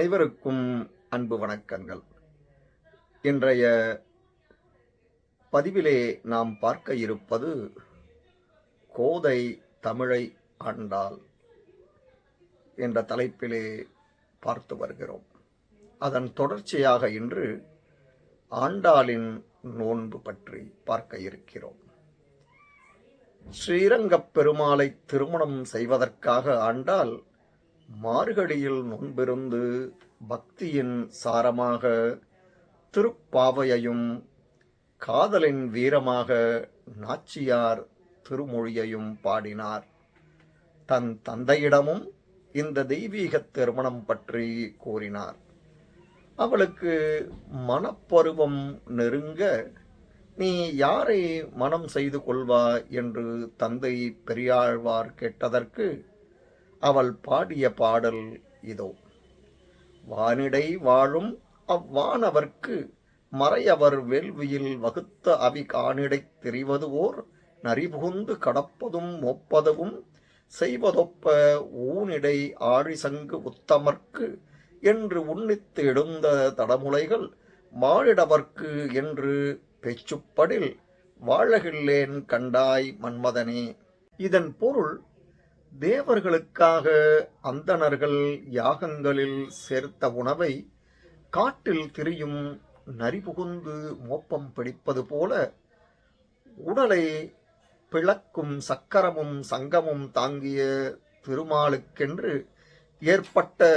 அனைவருக்கும் அன்பு வணக்கங்கள். இன்றைய பதிவிலே நாம் பார்க்க இருப்பது கோதை தமிழை ஆண்டாள் என்ற தலைப்பிலே பார்த்து வருகிறோம். அதன் தொடர்ச்சியாக இன்று ஆண்டாளின் நோன்பு பற்றி பார்க்க இருக்கிறோம். ஸ்ரீரங்கப் பெருமாளை திருமணம் செய்வதற்காக ஆண்டாள் மார்கழியில் நோன்பிருந்து பக்தியின் சாரமாக திருப்பாவையையும் காதலின் வீரமாக நாச்சியார் திருமொழியையும் பாடினார். தன் தந்தையிடமும் இந்த தெய்வீக திருமணம் பற்றி கூறினார். அவளுக்கு மனப்பருவம் நெருங்க நீ யாரை மனம் செய்து கொள்வா என்று தந்தை பெரியாழ்வார் கேட்டதற்கு அவள் பாடிய பாடல் இதோ. வானிடை வாழும் அவ்வானவர்க்கு மறையவர் வேள்வியில் வகுத்த அவி காணிடை தெரிவது ஓர் நரிபுகுந்து கடப்பதும் ஒப்பதுவும் செய்வதொப்ப ஊனிடை ஆழிசங்கு உத்தமர்க்கு என்று உன்னித்து எடுந்த தடமுலைகள் மாழிடவர்க்கு என்று பெச்சுப்படில் வாழகில்லேன் கண்டாய் மன்மதனே. இதன் பொருள் தேவர்களுக்காக அந்தணர்கள் யாகங்களில் சேர்த்த உணவை காட்டில் திரியும் நரிபுகுந்து மோப்பம் பிடிப்பது போல உடலை பிளக்கும் சக்கரமும் சங்கமும் தாங்கிய திருமாலுக்கென்று ஏற்பட்ட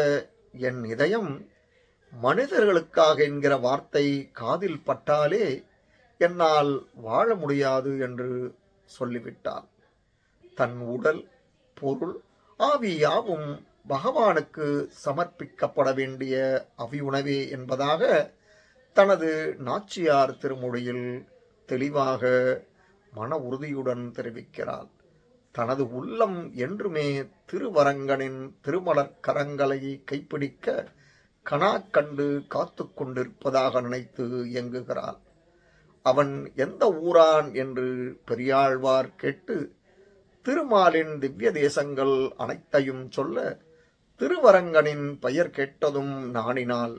என் இதயம் மனிதர்களுக்காக என்கிற வார்த்தை காதில் பட்டாலே என்னால் வாழ முடியாது என்று சொல்லிவிட்டார் தன் உடல் பொருள் ஆவி யாவும் பகவானுக்கு சமர்ப்பிக்கப்பட வேண்டிய அவி உணவே என்பதாக தனது நாச்சியார் திருமொழியில் தெளிவாக மன உறுதியுடன் தெரிவிக்கிறாள் தனது உள்ளம் என்றுமே திருவரங்கனின் திருமலர் கரங்களை கைப்பிடிக்க கனா கண்டு காத்து கொண்டிருப்பதாக நினைத்து இயங்குகிறாள் அவன் எந்த ஊரான் என்று பெரியாழ்வார் கேட்டு திருமாலின் திவ்ய தேசங்கள் அனைத்தையும் சொல்ல திருவரங்கனின் பெயர் கேட்டதும் நாணினாள்.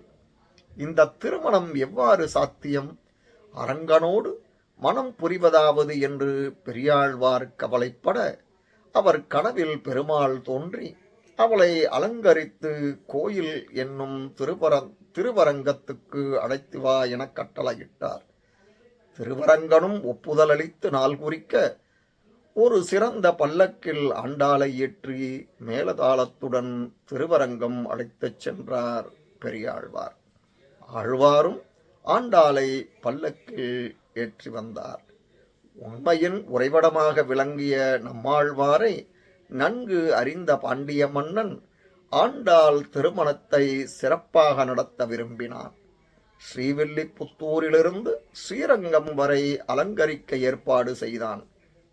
இந்த திருமணம் எவ்வாறு சாத்தியம்? அரங்கனோடு மனம் புரிவதாவது என்று பெரியாழ்வார் கவலைப்பட அவர் கனவில் பெருமாள் தோன்றி அவளை அலங்கரித்து கோயில் என்னும் திருவர திருவரங்கத்துக்கு அழைத்து வா என கட்டளையிட்டார். திருவரங்கனும் ஒப்புதல் அளித்து நாள் குறிக்க ஒரு சிறந்த பல்லக்கில் ஆண்டாளை ஏற்றி மேலதாளத்துடன் திருவரங்கம் அழைத்துச் சென்றார் பெரியாழ்வார். ஆழ்வாரும் ஆண்டாளை பல்லக்கில் ஏற்றி வந்தார். உண்மையின் உறைவடமாக விளங்கிய நம்மாழ்வாரை நன்கு அறிந்த பாண்டிய மன்னன் ஆண்டாள் திருமணத்தை சிறப்பாக நடத்த விரும்பினான். ஸ்ரீவில்லிபுத்தூரிலிருந்து ஸ்ரீரங்கம் வரை அலங்கரிக்க ஏற்பாடு செய்தான்.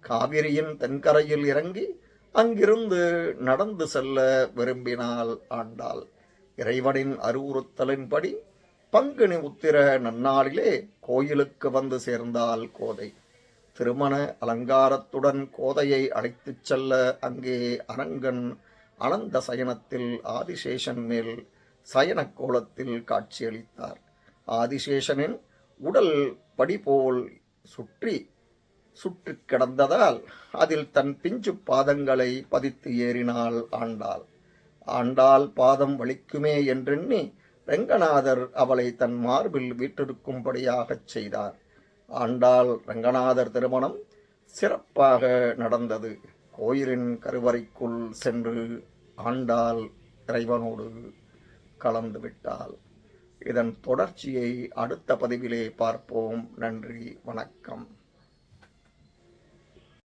காவிரியின் தென்கரையில் இறங்கி அங்கிருந்து நடந்து செல்ல விரும்பினாள் ஆண்டாள். இறைவனின் அறிவுறுத்தலின்படி பங்குனி உத்திர நன்னாளிலே கோயிலுக்கு வந்து சேர்ந்தாள் கோதை. திருமண அலங்காரத்துடன் கோதையை அழைத்துச் செல்ல அங்கே அரங்கன் அனந்த சயனத்தில் ஆதிசேஷன் மேல் சயன கோலத்தில் காட்சியளித்தார். ஆதிசேஷனின் உடல் படி போல் சுற்றி சுற்றி கிடந்ததால் அதில் தன் பிஞ்சு பாதங்களை பதித்து ஏறினாள் ஆண்டாள். ஆண்டாள் பாதம் வலிக்குமே என்றெண்ணி ரங்கநாதர் அவளை தன் மார்பில் வீட்டிருக்கும்படியாகச் செய்தார். ஆண்டாள் ரங்கநாதர் திருமணம் சிறப்பாக நடந்தது. கோயிலின் கருவறைக்குள் சென்று ஆண்டாள் இறைவனோடு கலந்து விட்டாள். இதன் தொடர்ச்சியை அடுத்த பதிவிலே பார்ப்போம். நன்றி வணக்கம்.